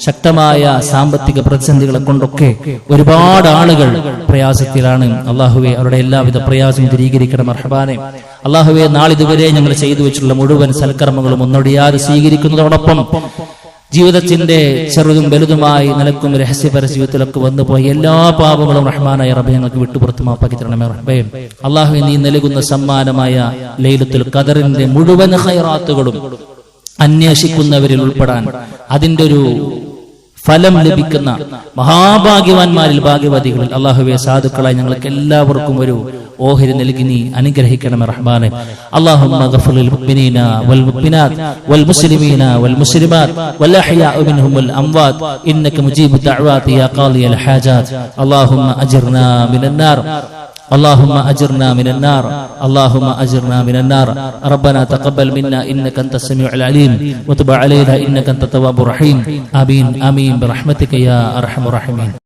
ശക്തമായ സാമ്പത്തിക പ്രതിസന്ധികളെ കൊണ്ടൊക്കെ ഒരുപാട് ആളുകൾ പ്രയാസത്തിലാണ്. അള്ളാഹുവെ അവരുടെ എല്ലാവിധ പ്രയാസം ദൂരീകരിക്കണം റഹ്ബാനെ അള്ളാഹുവെ നാളിതുവരെ ഞങ്ങൾ ചെയ്തു വെച്ചിട്ടുള്ള മുഴുവൻ സൽക്കർമ്മങ്ങളും ഒന്നൊടിയാതെ സ്വീകരിക്കുന്നതോടൊപ്പം ജീവിതത്തിന്റെ ചെറുതും വലുതുമായി നിലക്കും രഹസ്യപര ജീവിതത്തിലൊക്കെ വന്നുപോയ എല്ലാ പാപങ്ങളും റഹ്മാനായ റബ്ബെ ഞങ്ങൾക്ക് വിട്ടുപുറത്ത് മാപ്പാക്കി തരണമേ റബ്ബേ. അള്ളാഹു നീ നൽകുന്ന സമ്മാനമായ ലൈലത്തുൽ ഖദറിന്റെ മുഴുവൻ ഹൈറാത്തുകളും അന്വേഷിക്കുന്നവരിൽ ഉൾപ്പെടാൻ അതിന്റെ ഒരു ഫലം ലഭിക്കുന്ന മഹാഭാഗ്യവാന്മാരിൽ ഭാഗ്യവതികളിൽ അള്ളാഹുവെ സാധുക്കളായി ഞങ്ങൾക്ക് എല്ലാവർക്കും ഒരു ഓഹരി നൽകി നീ അനുഗ്രഹിക്കണമേ റഹ്മാനെ اللهم اغفر للمؤمنين والمؤمنات والمسلمين والمسلمات والاحياء منهم والاموات انك مجيب الدعوات يا قاضي الحاجات اللهم اجرنا من النار اللهم اجرنا من النار اللهم اجرنا من النار. ربنا تقبل منا انك انت السميع العليم وتب علينا انك انت التواب الرحيم. آمين آمين برحمتك يا أرحم الراحمين.